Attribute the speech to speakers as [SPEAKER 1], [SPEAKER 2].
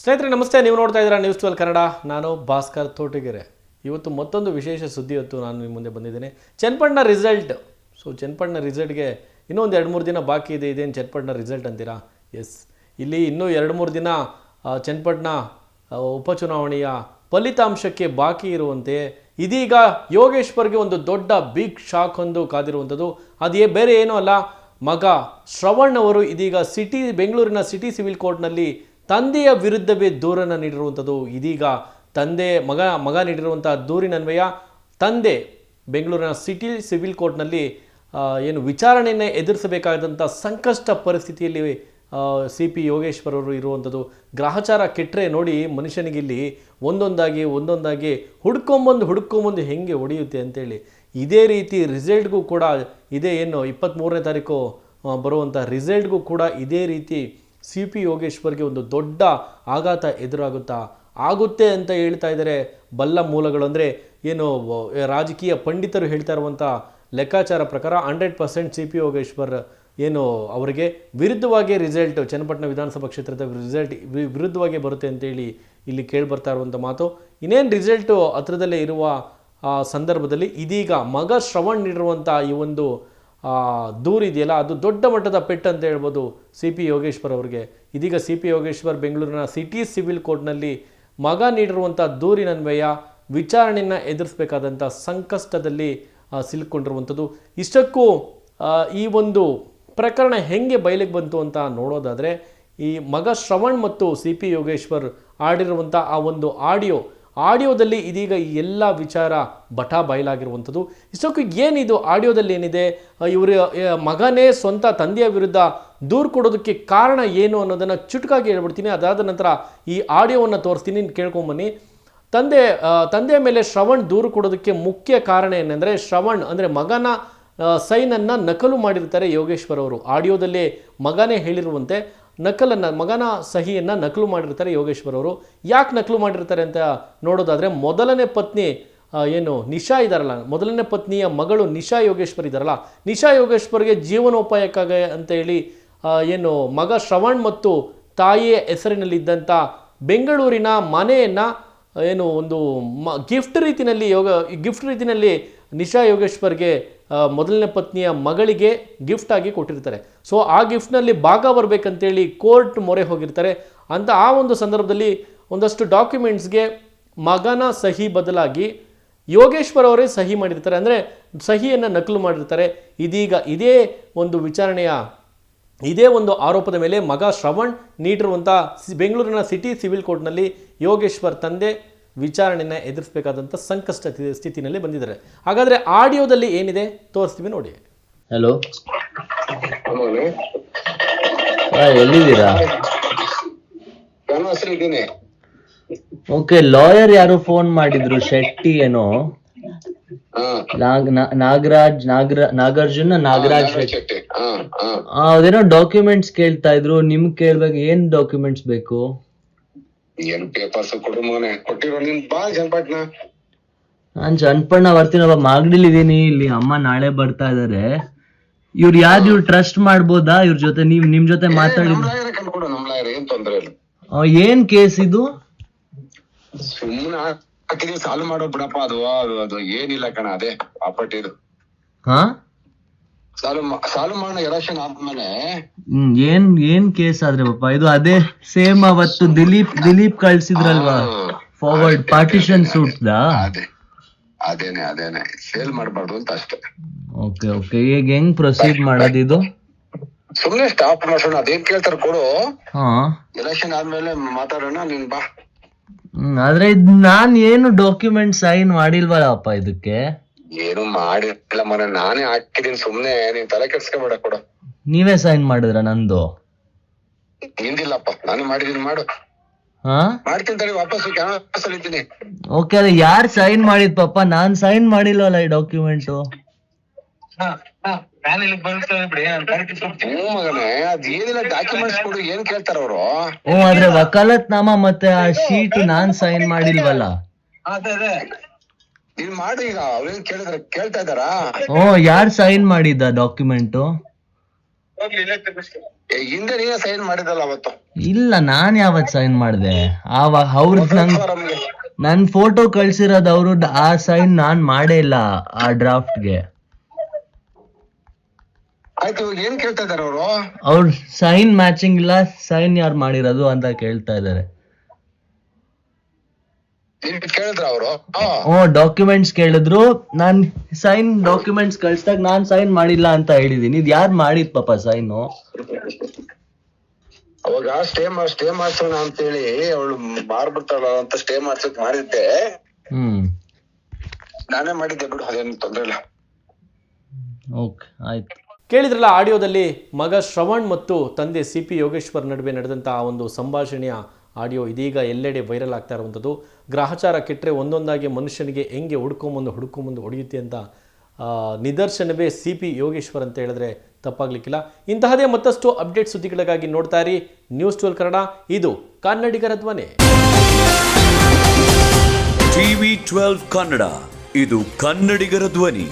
[SPEAKER 1] ಸ್ನೇಹಿತರೆ, ನಮಸ್ತೆ. ನೀವು ನೋಡ್ತಾ ಇದ್ದೀರಾ ನ್ಯೂಸ್ ಟ್ವೆಲ್ ಕನ್ನಡ. ನಾನು ಭಾಸ್ಕರ್ ತೋಟಗೆರೆ. ಇವತ್ತು ಮತ್ತೊಂದು ವಿಶೇಷ ಸುದ್ದಿ ಹೊತ್ತು ನಾನು ನಿಮ್ಮ ಮುಂದೆ ಬಂದಿದ್ದೇನೆ. ಚನ್ನಪಟ್ಟಣ ರಿಸಲ್ಟ್ ಸೊ ಚನ್ನಪಟ್ಟಣ ರಿಸಲ್ಟ್ಗೆ ಇನ್ನೂ ಒಂದು ಎರಡು ಮೂರು ದಿನ ಬಾಕಿ ಇದೆ. ಇದೇನು ಚನ್ನಪಟ್ಟಣ ರಿಸಲ್ಟ್ ಅಂತೀರಾ? ಎಸ್ ಇಲ್ಲಿ ಇನ್ನೂ ಎರಡು ಮೂರು ದಿನ ಚನ್ನಪಟ್ಟಣ ಉಪಚುನಾವಣೆಯ ಫಲಿತಾಂಶಕ್ಕೆ ಬಾಕಿ ಇರುವಂತೆ ಇದೀಗ ಯೋಗೇಶ್ವರ್ಗೆ ಒಂದು ದೊಡ್ಡ ಬಿಗ್ ಶಾಕ್ ಒಂದು ಕಾದಿರುವಂಥದ್ದು. ಅದೇ ಬೇರೆ ಏನೂ ಅಲ್ಲ. ಮಗ ಶ್ರವಣ್ ಅವರು ಇದೀಗ ಸಿಟಿ ಬೆಂಗಳೂರಿನ ಸಿಟಿ ಸಿವಿಲ್ ಕೋರ್ಟ್ನಲ್ಲಿ ತಂದೆಯ ವಿರುದ್ಧವೇ ದೂರನ್ನು ನೀಡಿರುವಂಥದ್ದು. ಇದೀಗ ತಂದೆ, ಮಗ ಮಗ ನೀಡಿರುವಂಥ ದೂರಿನನ್ವಯ ತಂದೆ ಬೆಂಗಳೂರಿನ ಸಿಟಿ ಸಿವಿಲ್ ಕೋರ್ಟ್ನಲ್ಲಿ ಏನು ವಿಚಾರಣೆಯನ್ನು ಎದುರಿಸಬೇಕಾದಂಥ ಸಂಕಷ್ಟ ಪರಿಸ್ಥಿತಿಯಲ್ಲಿ ಸಿ ಪಿ ಅವರು ಇರುವಂಥದ್ದು. ಗ್ರಹಚಾರ ಕೆಟ್ಟರೆ ನೋಡಿ ಮನುಷ್ಯನಿಗೆ ಇಲ್ಲಿ ಒಂದೊಂದಾಗಿ ಒಂದೊಂದಾಗಿ ಹುಡ್ಕೊಂಬಂದು ಹುಡ್ಕೊಂಬಂದು ಹೆಂಗೆ ಹೊಡೆಯುತ್ತೆ ಅಂತೇಳಿ. ಇದೇ ರೀತಿ ರಿಸಲ್ಟ್ಗೂ ಕೂಡ ಇದೇ ಏನು ಇಪ್ಪತ್ತ್ಮೂರನೇ ತಾರೀಕು ಬರುವಂಥ ರಿಸಲ್ಟ್ಗೂ ಕೂಡ ಇದೇ ರೀತಿ ಸಿ ಪಿ ಯೋಗೇಶ್ವರ್ಗೆ ಒಂದು ದೊಡ್ಡ ಆಘಾತ ಎದುರಾಗುತ್ತಾ ಆಗುತ್ತೆ ಅಂತ ಹೇಳ್ತಾ ಇದ್ದಾರೆ ಬಲ್ಲ ಮೂಲಗಳು. ಅಂದರೆ ಏನು ರಾಜಕೀಯ ಪಂಡಿತರು ಹೇಳ್ತಾ ಇರುವಂಥ ಲೆಕ್ಕಾಚಾರ ಪ್ರಕಾರ hundred percent C P Yogeshwar ಏನು ಅವರಿಗೆ ವಿರುದ್ಧವಾಗಿ ರಿಸಲ್ಟ್ ಚನ್ನಪಟ್ಟಣ ವಿಧಾನಸಭಾ ಕ್ಷೇತ್ರದ ರಿಸಲ್ಟ್ ವಿರುದ್ಧವಾಗಿ ಬರುತ್ತೆ ಅಂತೇಳಿ ಇಲ್ಲಿ ಕೇಳಿ ಬರ್ತಾ ಇರುವಂಥ ಮಾತು. ಇನ್ನೇನು ರಿಸಲ್ಟು ಹತ್ರದಲ್ಲೇ ಇರುವ ಸಂದರ್ಭದಲ್ಲಿ ಇದೀಗ ಮಗ ಶ್ರವಣ್ ನೀಡಿರುವಂಥ ಈ ಒಂದು ಆ, ದೂರು ಇದೆಯಲ್ಲ ಅದು ದೊಡ್ಡ ಮಟ್ಟದ ಪೆಟ್ಟು ಅಂತ ಹೇಳ್ಬೋದು ಸಿ ಪಿ ಯೋಗೇಶ್ವರ್ ಅವರಿಗೆ. ಇದೀಗ ಸಿ ಪಿ ಯೋಗೇಶ್ವರ್ ಬೆಂಗಳೂರಿನ ಸಿಟಿ ಸಿವಿಲ್ ಕೋರ್ಟ್ನಲ್ಲಿ ಮಗ ನೀಡಿರುವಂಥ ದೂರಿನನ್ವಯ ವಿಚಾರಣೆಯನ್ನು ಎದುರಿಸಬೇಕಾದಂಥ ಸಂಕಷ್ಟದಲ್ಲಿ ಸಿಲುಕೊಂಡಿರುವಂಥದ್ದು. ಇಷ್ಟಕ್ಕೂ ಈ ಒಂದು ಪ್ರಕರಣ ಹೆಂಗೆ ಬಯಲಿಗೆ ಬಂತು ಅಂತ ನೋಡೋದಾದರೆ ಈ ಮಗ ಶ್ರವಣ್ ಮತ್ತು ಸಿ ಪಿ ಯೋಗೇಶ್ವರ್ ಆಡಿರುವಂಥ ಆ ಒಂದು ಆಡಿಯೋ ಆಡಿಯೋದಲ್ಲಿ ಇದೀಗ ಈ ಎಲ್ಲ ವಿಚಾರ ಬಟ ಬಯಲಾಗಿರುವಂಥದ್ದು. ಇಷ್ಟಕ್ಕೂ ಏನಿದು? ಆಡಿಯೋದಲ್ಲಿ ಏನಿದೆ? ಇವರ ಮಗನೇ ಸ್ವಂತ ತಂದೆಯ ವಿರುದ್ಧ ದೂರು ಕೊಡೋದಕ್ಕೆ ಕಾರಣ ಏನು ಅನ್ನೋದನ್ನು ಚುಟುಕಾಗಿ ಹೇಳ್ಬಿಡ್ತೀನಿ. ಅದಾದ ನಂತರ ಈ ಆಡಿಯೋವನ್ನು ತೋರಿಸ್ತೀನಿ ಕೇಳ್ಕೊಂಬನ್ನಿ ತಂದೆ ತಂದೆಯ ಮೇಲೆ ಶ್ರವಣ್ ದೂರು ಕೊಡೋದಕ್ಕೆ ಮುಖ್ಯ ಕಾರಣ ಏನೆಂದರೆ ಶ್ರವಣ್ ಅಂದರೆ ಮಗನ ಸೈನನ್ನು ನಕಲು ಮಾಡಿರ್ತಾರೆ ಯೋಗೇಶ್ವರ್ ಅವರು. ಆಡಿಯೋದಲ್ಲಿ ಮಗನೇ ಹೇಳಿರುವಂತೆ. ನಕಲನ್ನು, ಮಗನ ಸಹಿಯನ್ನು ನಕಲು ಮಾಡಿರ್ತಾರೆ ಯೋಗೇಶ್ವರ್ ಅವರು. ಯಾಕೆ ನಕಲು ಮಾಡಿರ್ತಾರೆ ಅಂತ ನೋಡೋದಾದರೆ, ಮೊದಲನೇ ಪತ್ನಿ ಏನು, ನಿಶಾ ಇದ್ದಾರಲ್ಲ ಮೊದಲನೇ ಪತ್ನಿಯ ಮಗಳು ನಿಶಾ ಯೋಗೇಶ್ವರ್ ಇದ್ದಾರಲ್ಲ ನಿಶಾ ಯೋಗೇಶ್ವರ್ಗೆ ಜೀವನೋಪಾಯಕ್ಕಾಗಿ ಅಂತ ಹೇಳಿ ಏನು, ಮಗ ಶ್ರವಣ್ ಮತ್ತು ತಾಯಿಯ ಹೆಸರಿನಲ್ಲಿದ್ದಂಥ ಬೆಂಗಳೂರಿನ ಮನೆಯನ್ನು, ಏನು, ಒಂದು ಮ ಗಿಫ್ಟ್ ರೀತಿಯಲ್ಲಿ ಯೋಗ ಗಿಫ್ಟ್ ರೀತಿಯಲ್ಲಿ ನಿಶಾ ಯೋಗೇಶ್ವರ್ಗೆ ಮೊದಲನೇ ಪತ್ನಿಯ ಮಗಳಿಗೆ ಗಿಫ್ಟ್ ಆಗಿ ಕೊಟ್ಟಿರ್ತಾರೆ. ಸೊ ಆ ಗಿಫ್ಟ್ನಲ್ಲಿ ಭಾಗ ಬರಬೇಕಂತೇಳಿ ಕೋರ್ಟ್ ಮೊರೆ ಹೋಗಿರ್ತಾರೆ. ಅಂತ ಆ ಒಂದು ಸಂದರ್ಭದಲ್ಲಿ ಒಂದಷ್ಟು ಡಾಕ್ಯುಮೆಂಟ್ಸ್ಗೆ ಮಗನ ಸಹಿ ಬದಲಾಗಿ ಯೋಗೇಶ್ವರ್ ಅವರೇ ಸಹಿ ಮಾಡಿರ್ತಾರೆ. ಅಂದರೆ ಸಹಿಯನ್ನು ನಕಲು ಮಾಡಿರ್ತಾರೆ. ಇದೀಗ ಇದೇ ಒಂದು ವಿಚಾರಣೆಯ, ಇದೇ ಒಂದು ಆರೋಪದ ಮೇಲೆ ಮಗ ಶ್ರವಣ್ ನೀಡಿರುವಂಥ ಬೆಂಗಳೂರಿನ ಸಿಟಿ ಸಿವಿಲ್ ಕೋರ್ಟ್ನಲ್ಲಿ ಯೋಗೇಶ್ವರ್ ತಂದೆ ವಿಚಾರಣೆಯನ್ನು ಎದುರಿಸಬೇಕಾದಂಥ ಸಂಕಷ್ಟ ಸ್ಥಿತಿ- ಸ್ಥಿತಿನಲ್ಲಿ ಬಂದಿದ್ದಾರೆ. ಹಾಗಾದರೆ ಆಡಿಯೋದಲ್ಲಿ ಏನಿದೆ? ತೋರಿಸ್ತೀವಿ ನೋಡಿ.
[SPEAKER 2] ಹಲೋ ಎಲ್ಲಿದ್ದೀರಾ? ಓಕೆ ಲಾಯರ್ ಯಾರು ಫೋನ್ ಮಾಡಿದ್ರು? ಶೆಟ್ಟಿ ಏನೋ?
[SPEAKER 3] ಹಾ.
[SPEAKER 2] ನಾಗ್ ನಾಗರಾಜ್ ನಾಗರ ನಾಗಾರ್ಜುನ ನಾಗರಾಜ್ ಶೆಟ್ಟಿ. ಅದೇನೋ ಡಾಕ್ಯುಮೆಂಟ್ಸ್ ಕೇಳ್ತಾ ಇದ್ರು. ನಿಮ್ ಕೇಳ್ಬೇಕು ಏನ್ ಡಾಕ್ಯುಮೆಂಟ್ಸ್ ಬೇಕು?
[SPEAKER 3] ಏನ್ ಪೇಪರ್ಸ್ ಕೊಡು ಮಗನೆ. ಕೊಟ್ಟಿರೋ ನಿನ್ ಬಾ ಜನ್ಪಟ್ನ
[SPEAKER 2] ನಾನ್ ಜನ್ಪಣ್ಣ ಬರ್ತೀನಪ್ಪ ಮಾಗಡಿಲಿ ಇದೀನಿ ಇಲ್ಲಿ ಅಮ್ಮ ನಾಳೆ ಬರ್ತಾ ಇದಾರೆ. ಇವ್ರು ಯಾವ್ದು ಇವ್ರು ಟ್ರಸ್ಟ್ ಮಾಡ್ಬೋದಾ? ಇವ್ರ ಜೊತೆ ನೀವ್ ನಿಮ್ ಜೊತೆ ಮಾತಾಡಿ.
[SPEAKER 3] ನಮ್ ಲಾಯರ್ ಕಂಡ್ಕೊಡು ನಮ್ ಲಾಯರ್ ಏನ್ ತೊಂದ್ರೆ ಇಲ್ಲ.
[SPEAKER 2] ಆ, ಏನ್ ಕೇಸ್ ಇದು?
[SPEAKER 3] ಸುಮ್ನೆ ಹಾಕಿದೀವಿ ಸಾಲು ಮಾಡೋ ಬಿಡಪ್ಪ ಅದು ಅದು ಅದು ಏನಿಲ್ಲ ಕಣ ಅದೇ ಪ್ರಾಪರ್ಟಿ ಇದು.
[SPEAKER 2] ಹಾ?
[SPEAKER 3] ಸಾಲು ಮಾ- ಸಾಲು ಮಾಡೋ ಎಲೆಕ್ಷನ್ ಆದ್ಮೇಲೆ
[SPEAKER 2] ಹ್ಮ್ ಏನ್ ಏನ್ ಕೇಸ್ ಆದ್ರೆ ಪಾಪ ಇದು ಅದೇ ಸೇಮ್ ಅವತ್ತು ದಿಲೀಪ್ ದಿಲೀಪ್ ಕಳ್ಸಿದ್ರಲ್ವಾ? ಫಾರ್ವರ್ಡ್ ಪಾರ್ಟಿಷನ್ ಸೂಟ್
[SPEAKER 3] ಅದೇ ಅದೇನೆ ಅದೇನೆ ಸೇಲ್ ಮಾಡ್ಬಾರ್ದು ಅಂತ ಅಷ್ಟೇ.
[SPEAKER 2] ಓಕೆ ಓಕೆ ಈಗ ಹೆಂಗ್ ಪ್ರೊಸೀಡ್ ಮಾಡೋದು ಇದು?
[SPEAKER 3] ಸುಮ್ನೆ ಸ್ಟಾಪ್ ಮಾಡೋಣ ಅದೇನ್ ಕೇಳ್ತಾರ ಕೊಡು.
[SPEAKER 2] ಹಾ.
[SPEAKER 3] ಎಲೆಕ್ಷನ್ ಆದ್ಮೇಲೆ ಮಾತಾಡೋಣ ನೀನ್ ಬಾ.
[SPEAKER 2] ಹ್ಮ್, ಆದ್ರೆ ಇದ್ ನಾನ್ ಏನು ಡಾಕ್ಯುಮೆಂಟ್ ಸೈನ್ ಮಾಡಿಲ್ವಲ್ಲಪ್ಪ ಇದಕ್ಕೆ?
[SPEAKER 3] ಏನು ಮಾಡಿಲ್ಲ ಮನೆ ನಾನೇ ಹಾಕಿದೀನಿ ಸುಮ್ನೆ ನೀನ್ ತಲೆ ಕೆಡ್ಸ್ಕೊಬೇಡ ಕೊಡು.
[SPEAKER 2] ನೀವೇ ಸೈನ್ ಮಾಡಿದ್ರ ನಂದು?
[SPEAKER 3] ನಿಂದಿಲ್ಲಪ್ಪ ನಾನು ಮಾಡಿದೀನಿ ಮಾಡು.
[SPEAKER 2] ಹಾ?
[SPEAKER 3] ಮಾಡ್ತೀನಿ ತಡಿ ವಾಪಸ್ ಅಲ್ಲಿ ಇದ್ದೀನಿ.
[SPEAKER 2] ಓಕೆ ಅದೇ ಯಾರ್ ಸೈನ್ ಮಾಡಿದ್ ಪಾಪ? ನಾನ್ ಸೈನ್ ಮಾಡಿಲ್ವಲ್ಲ ಈ ಡಾಕ್ಯುಮೆಂಟ್
[SPEAKER 3] ಹ್ಞೂ ಮಗನೇ ಅದ್ ಏನಿಲ್ಲ ಡಾಕ್ಯುಮೆಂಟ್ಸ್ ಕೊಡು ಏನ್ ಕೇಳ್ತಾರ ಅವ್ರು?
[SPEAKER 2] ಹ್ಞೂ ಆದ್ರೆ ವಕಾಲತ್ನಾಮ ಮತ್ತೆ ಆ ಶೀಟ್ ನಾನ್ ಸೈನ್ ಮಾಡಿಲ್ವಲ್ಲ?
[SPEAKER 3] ನೀನ್ ಮಾಡಿ ಈಗ ಅವ್ರೇನ್ ಕೇಳಿದ್ರ ಕೇಳ್ತಾ ಇದಾರಾ
[SPEAKER 2] ಓ ಯಾರ್ ಸೈನ್ ಮಾಡಿದ್ದ ಡಾಕ್ಯುಮೆಂಟು
[SPEAKER 3] ಏ, ಹಿಂದೆ ನೀನೇ ಸೈನ್ ಮಾಡಿದಲ್ಲ ಅವತ್ತು.
[SPEAKER 2] ಇಲ್ಲ ನಾನ್ ಯಾವತ್ ಸೈನ್ ಮಾಡಿದೆ? ಆವಾಗ ಅವ್ರ ನನ್
[SPEAKER 3] ಫಾರಮ್ಗೆ.
[SPEAKER 2] ನನ್ ಫೋಟೋ ಕಳ್ಸಿರೋದ್ ಅವರು ಆ ಸೈನ್ ನಾನ್ ಮಾಡೇ ಇಲ್ಲ ಆ ಡ್ರಾಫ್ಟ್ಗೆ
[SPEAKER 3] ಆಯ್ತು ಇವಾಗ ಏನ್ ಕೇಳ್ತಾ ಇದಾರೆ ಅವರು?
[SPEAKER 2] ಅವ್ರ ಸೈನ್ ಮ್ಯಾಚಿಂಗ್ ಇಲ್ಲ ಸೈನ್ ಯಾರು ಮಾಡಿರೋದು ಅಂತ ಕೇಳ್ತಾ ಇದಾರೆ
[SPEAKER 3] ಕೇಳಿದ್ರ ಅವರು?
[SPEAKER 2] ಓ ಡಾಕ್ಯುಮೆಂಟ್ಸ್ ಕೇಳಿದ್ರು. ನಾನ್ ಸೈನ್ ಡಾಕ್ಯುಮೆಂಟ್ಸ್ ಕಳ್ಸಿದಾಗ ನಾನ್ ಸೈನ್ ಮಾಡಿಲ್ಲ ಅಂತ ಹೇಳಿದೀನಿ. ಇದು ಯಾರ್ ಮಾಡಿದ್ ಪಾಪ ಸೈನು
[SPEAKER 3] ಅವಾಗ ಸ್ಟೇ ಸ್ಟೇ ಮಾಡ್ಸೋಣ ಅಂತೇಳಿ ಅವಳು ಮಾರ್ಬಿಡ್ತಾಳ ಅಂತ ಸ್ಟೇ ಮಾಡ್ಸಕ್ ಮಾಡಿದ್ದೆ.
[SPEAKER 2] ಹ್ಮ್.
[SPEAKER 3] ನಾನೇ ಮಾಡಿದ್ದೆ ಬಿಡು ಅದೇನು ತೊಂದ್ರೆ ಇಲ್ಲ.
[SPEAKER 2] ಓಕೆ ಆಯ್ತು.
[SPEAKER 1] ಕೇಳಿದ್ರಲ್ಲ ಆಡಿಯೋದಲ್ಲಿ ಮಗ ಶ್ರವಣ್ ಮತ್ತು ತಂದೆ ಸಿ ಪಿ ಯೋಗೇಶ್ವರ್ ನಡುವೆ ನಡೆದಂತಹ ಆ ಒಂದು ಸಂಭಾಷಣೆಯ ಆಡಿಯೋ ಇದೀಗ ಎಲ್ಲೆಡೆ ವೈರಲ್ ಆಗ್ತಾ ಇರುವಂಥದ್ದು. ಗ್ರಹಚಾರ ಕೆಟ್ಟರೆ ಒಂದೊಂದಾಗಿ ಮನುಷ್ಯನಿಗೆ ಹೆಂಗೆ ಹುಡ್ಕೊಂಬಂದು ಹುಡ್ಕೊಂಬಂದು ಹೊಡೆಯುತ್ತೆ ಅಂತ ನಿದರ್ಶನವೇ ಸಿ ಪಿ ಯೋಗೇಶ್ವರ್ ಅಂತ ಹೇಳಿದ್ರೆ ತಪ್ಪಾಗ್ಲಿಕ್ಕಿಲ್ಲ. ಇಂತಹದೇ ಮತ್ತಷ್ಟು ಅಪ್ಡೇಟ್ ಸುದ್ದಿಗಳಿಗಾಗಿ ನೋಡ್ತಾ ಇರಿ. ನ್ಯೂಸ್ ಟ್ವೆಲ್ ಕನ್ನಡ, ಇದು ಕನ್ನಡಿಗರ ಧ್ವನಿ.
[SPEAKER 4] ಟಿವಿ ಟ್ವೆಲ್ವ್ ಕನ್ನಡ, ಇದು ಕನ್ನಡಿಗರ ಧ್ವನಿ.